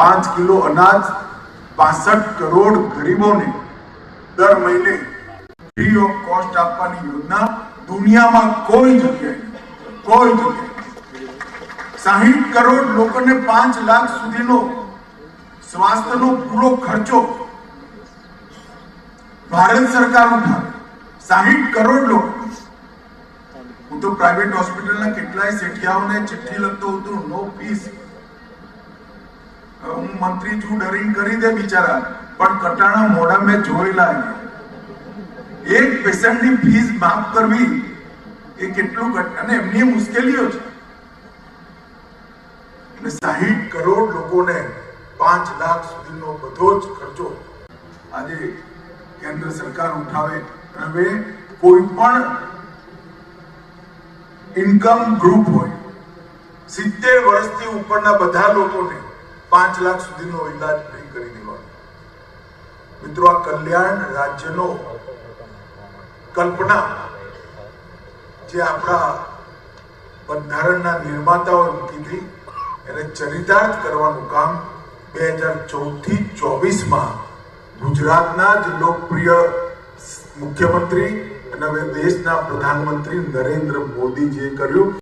પાંચ કિલો અનાજ પાસઠ કરોડ ગરીબોને દર મહિને ફ્રી ઓફ કોસ્ટ આપવાની યોજના દુનિયામાં કોઈ જગ્યાએ નથી. કોઈ જગ્યાએ સાહીઠ કરોડ લોકોને પાંચ લાખ સુધીનો સ્વાસ્થ્યનો પૂરો ખર્ચો ભારત સરકાર ઉઠાવે. સાહીઠ કરોડ લોકો. હું તો પ્રાઇવેટ હોસ્પિટલના કેટલાય શેઠિયાઓને ચિઠ્ઠી લખતો હતો નો ફીસ હું મંત્રી છું ડરિંગ કરી દે બિચારા. પણ કટાણા મોડા મેં જોયેલા એક એક પેશન્ટની ફીસ માફ કરવી એ કેટલું અને એમની મુશ્કેલીઓ છે. અને સાહીઠ કરોડ લોકોને પાંચ લાખ સુધીનો બધો જ ખર્ચો આજે કેન્દ્ર સરકાર ઉઠાવે. હવે કોઈ પણ ઇન્કમ ગ્રુપ હોય, સિત્તેર વર્ષથી ઉપરના બધા લોકોને પાંચ લાખ સુધીનો ઇલાજ ફ્રી કરી દેવાનો. મિત્રો, આ કલ્યાણ રાજ્યનો કલ્પના જે આપણા બંધારણના નિર્માતાઓએ મૂકી એને ચરિતાર્થ કરવાનું કામ બે હજાર ચૌદથી ચોવીસમાં ગુજરાતના જ લોકપ્રિય મુખ્યમંત્રી અને દેશના પ્રધાનમંત્રી નરેન્દ્ર મોદીજીએ કર્યું.